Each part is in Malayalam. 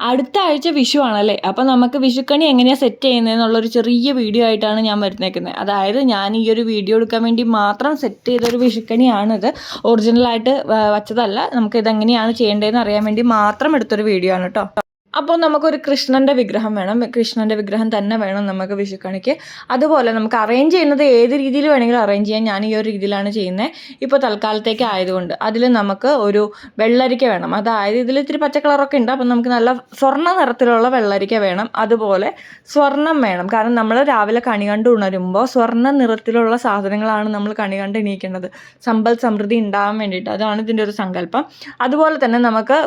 അടുത്ത ആഴ്ച വിഷു ആണല്ലേ? അപ്പോൾ നമുക്ക് വിഷുക്കണി എങ്ങനെയാണ് സെറ്റ് ചെയ്യുന്നതെന്നുള്ളൊരു ചെറിയ വീഡിയോ ആയിട്ടാണ് ഞാൻ വരുന്നേക്കുന്നത് അതായത് ഞാൻ ഈ ഒരു വീഡിയോ എടുക്കാൻ വേണ്ടി മാത്രം സെറ്റ് ചെയ്തൊരു വിഷുക്കണിയാണിത്. ഒറിജിനലായിട്ട് വച്ചതല്ല. നമുക്ക് ഇതെങ്ങനെയാണ് ചെയ്യേണ്ടതെന്ന് അറിയാൻ വേണ്ടി മാത്രം എടുത്തൊരു വീഡിയോ ആണ് കേട്ടോ അപ്പോൾ നമുക്കൊരു കൃഷ്ണന്റെ വിഗ്രഹം വേണം. കൃഷ്ണന്റെ വിഗ്രഹം തന്നെ വേണം നമുക്ക് വിഷുക്കണിക്ക് അതുപോലെ നമുക്ക് അറേഞ്ച് ചെയ്യുന്നത് ഏത് രീതിയിൽ വേണമെങ്കിലും അറേഞ്ച് ചെയ്യാൻ ഞാൻ ഈ ഒരു രീതിയിലാണ് ചെയ്യുന്നത് ഇപ്പോൾ തൽക്കാലത്തേക്ക് ആയതുകൊണ്ട് അതിൽ നമുക്ക് ഒരു വെള്ളരിക്ക വേണം. അതായത് ഇതിൽ ഇത്തിരി പച്ച കളറൊക്കെ ഉണ്ട്. അപ്പം നമുക്ക് നല്ല സ്വർണ നിറത്തിലുള്ള വെള്ളരിക്ക വേണം. അതുപോലെ സ്വർണം വേണം. കാരണം നമ്മൾ രാവിലെ കണി കണ്ട് ഉണരുമ്പോൾ സ്വർണ നിറത്തിലുള്ള സാധനങ്ങളാണ് നമ്മൾ കണി കണ്ട് എണീക്കേണ്ടത്. സമ്പൽ സമൃദ്ധി ഉണ്ടാകാൻ വേണ്ടിയിട്ട്. അതാണ് ഇതിന്റെ ഒരു സങ്കല്പം. അതുപോലെ തന്നെ നമുക്ക്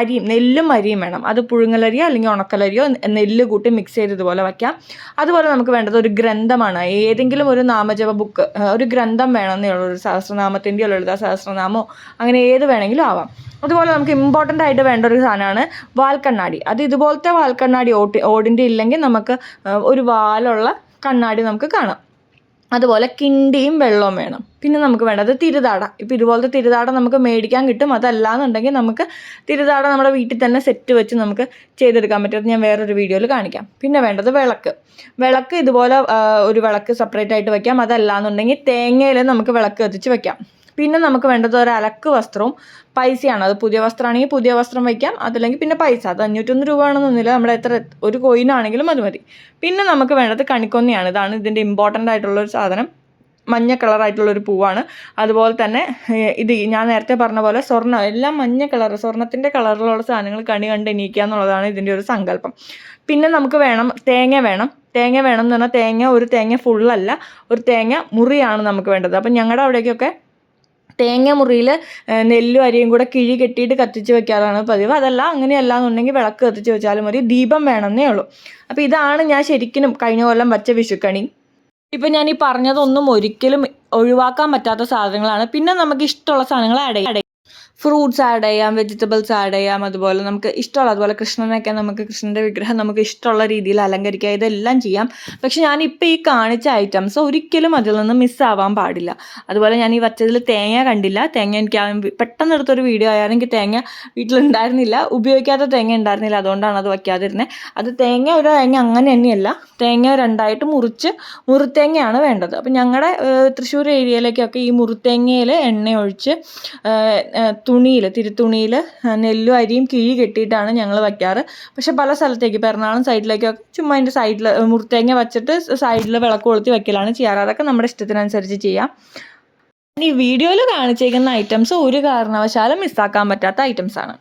അരിയും നെല്ലും അരിയും വേണം. അത് പുഴുങ്ങലരിയോ അല്ലെങ്കിൽ ഉണക്കലരിയോ നെല്ല് കൂട്ടി മിക്സ് ചെയ്ത് ഇതുപോലെ വയ്ക്കാം അതുപോലെ നമുക്ക് വേണ്ടത് ഒരു ഗ്രന്ഥമാണ്. ഏതെങ്കിലും ഒരു നാമജപ ബുക്ക് ഒരു ഗ്രന്ഥം വേണമെന്നേ ഉള്ളൂ. ഒരു സഹസ്രനാമത്തിന്റെയോ ലളിത സഹസ്രനാമോ അങ്ങനെ ഏത് വേണമെങ്കിലും ആവാം. അതുപോലെ നമുക്ക് ഇമ്പോർട്ടന്റ് ആയിട്ട് വേണ്ട ഒരു സാധനമാണ് വാൽക്കണ്ണാടി. അത് ഇതുപോലത്തെ വാൽക്കണ്ണാടി ഓട്ടി ഓടിന്റെ ഇല്ലെങ്കിൽ നമുക്ക് ഒരു വാലുള്ള കണ്ണാടി നമുക്ക് കാണാം. അതുപോലെ കിണ്ടിയും വെള്ളവും വേണം. പിന്നെ നമുക്ക് വേണ്ടത് തിരുതാട. ഇപ്പോൾ ഇതുപോലത്തെ തിരുതാട നമുക്ക് മേടിക്കാൻ കിട്ടും. അതല്ലാന്നുണ്ടെങ്കിൽ നമുക്ക് തിരുതാട നമ്മുടെ വീട്ടിൽ തന്നെ സെറ്റ് വെച്ച് നമുക്ക് ചെയ്തെടുക്കാൻ പറ്റും. ഞാൻ വേറൊരു വീഡിയോയിൽ കാണിക്കാം. പിന്നെ വേണ്ടത് വിളക്ക്. വിളക്ക് ഇതുപോലെ ഒരു വിളക്ക് സെപ്പറേറ്റ് ആയിട്ട് വെക്കാം. അതല്ലാന്നുണ്ടെങ്കിൽ തേങ്ങയിൽ നമുക്ക് വിളക്ക് കത്തിച്ച് വെക്കാം. പിന്നെ നമുക്ക് വേണ്ടത് ഒരു അലക്ക് വസ്ത്രവും പൈസയാണ്. അത് പുതിയ വസ്ത്രമാണെങ്കിൽ പുതിയ വസ്ത്രം വയ്ക്കാം. അതല്ലെങ്കിൽ പിന്നെ പൈസ. അത് അഞ്ഞൂറ്റൊന്ന് രൂപ ആണെന്നൊന്നുമില്ല നമ്മുടെ എത്ര ഒരു കോയിനാണെങ്കിലും അത് മതി. പിന്നെ നമുക്ക് വേണ്ടത് കണിക്കൊന്നയാണ്. ഇതാണ് ഇതിന്റെ ഇമ്പോർട്ടന്റ് ആയിട്ടുള്ള ഒരു സാധനം. മഞ്ഞ കളറായിട്ടുള്ള ഒരു പൂവാണ്. അതുപോലെ തന്നെ ഇത് ഞാൻ നേരത്തെ പറഞ്ഞ പോലെ സ്വർണം എല്ലാം മഞ്ഞ കളർ സ്വർണത്തിന്റെ കളറിലുള്ള സാധനങ്ങൾ കണി കണ്ട് എണീക്കുക എന്നുള്ളതാണ് ഇതിന്റെ ഒരു സങ്കല്പം. പിന്നെ നമുക്ക് വേണം തേങ്ങ വേണം. തേങ്ങ വേണം എന്ന് പറഞ്ഞാൽ തേങ്ങ ഒരു തേങ്ങ ഫുള്ളല്ല ഒരു തേങ്ങ മുറിയാണ് നമുക്ക് വേണ്ടത്. അപ്പം ഞങ്ങളുടെ അവിടേക്കൊക്കെ തേങ്ങ മുറിയിൽ നെല്ലും അരിയും കൂടെ കിഴി കെട്ടിയിട്ട് കത്തിച്ച് വെക്കാറാണ് പതിവ്. അതല്ല അങ്ങനെയല്ല എന്നുണ്ടെങ്കിൽ വിളക്ക് കത്തിച്ച് വെച്ചാലും മതി. ദീപം വേണമെന്നേ ഉള്ളൂ. അപ്പോൾ ഇതാണ് ഞാൻ ശരിക്കും കഴിഞ്ഞ കൊല്ലം വച്ച വിഷുക്കണി. ഇപ്പം ഞാൻ ഈ പറഞ്ഞതൊന്നും ഒരിക്കലും ഒഴിവാക്കാൻ പറ്റാത്ത സാധനങ്ങളാണ്. പിന്നെ നമുക്ക് ഇഷ്ടമുള്ള സാധനങ്ങൾ ആഡ് ചെയ്യാം. ഫ്രൂട്ട്സ് ആഡ് ചെയ്യാം വെജിറ്റബിൾസ് ആഡ് ചെയ്യാം അതുപോലെ നമുക്ക് ഇഷ്ടമുള്ള അതുപോലെ കൃഷ്ണനൊക്കെ നമുക്ക് കൃഷ്ണന്റെ വിഗ്രഹം നമുക്ക് ഇഷ്ടമുള്ള രീതിയിൽ അലങ്കരിക്കുക ഇതെല്ലാം ചെയ്യാം. പക്ഷെ ഞാനിപ്പോൾ ഈ കാണിച്ച ഐറ്റംസ് ഒരിക്കലും അതിൽ നിന്ന് മിസ്സാവാൻ പാടില്ല. അതുപോലെ ഞാൻ ഈ വച്ചതിൽ തേങ്ങ കണ്ടില്ല. തേങ്ങ എനിക്ക് പെട്ടെന്ന് എടുത്തൊരു വീഡിയോ ആയാലും എനിക്ക് തേങ്ങ വീട്ടിലുണ്ടായിരുന്നില്ല. ഉപയോഗിക്കാത്ത തേങ്ങ ഉണ്ടായിരുന്നില്ല. അതുകൊണ്ടാണ് അത് വയ്ക്കാതിരുന്നത് അത് തേങ്ങ ഒരു തേങ്ങ അങ്ങനെ തന്നെയല്ല. തേങ്ങ രണ്ടായിട്ട് മുറിച്ച് മുറുത്തേങ്ങയാണ് വേണ്ടത്. അപ്പം ഞങ്ങളുടെ തൃശ്ശൂർ ഏരിയയിലേക്കൊക്കെ ഈ മുറുത്തേങ്ങയിൽ എണ്ണ ഒഴിച്ച് തുണിയിൽ തിരുത്തുണിയിൽ നെല്ലും അരിയും കിഴി കെട്ടിയിട്ടാണ് ഞങ്ങൾ വയ്ക്കാറ്. പക്ഷെ പല സ്ഥലത്തേക്ക് എറണാകുളം സൈഡിലേക്കൊക്കെ ചുമ്മാ അതിന്റെ സൈഡിൽ മുറിത്തേങ്ങ വെച്ചിട്ട് സൈഡിൽ വിളക്ക് കൊളുത്തി വയ്ക്കലാണ് ചെയ്യാറ്. അതൊക്കെ നമ്മുടെ ഇഷ്ടത്തിനനുസരിച്ച് ചെയ്യാം. ഈ വീഡിയോയിൽ കാണിച്ചേക്കുന്ന ഐറ്റംസ് ഒരു കാരണവശാലും മിസ്സാക്കാൻ പറ്റാത്ത ഐറ്റംസാണ്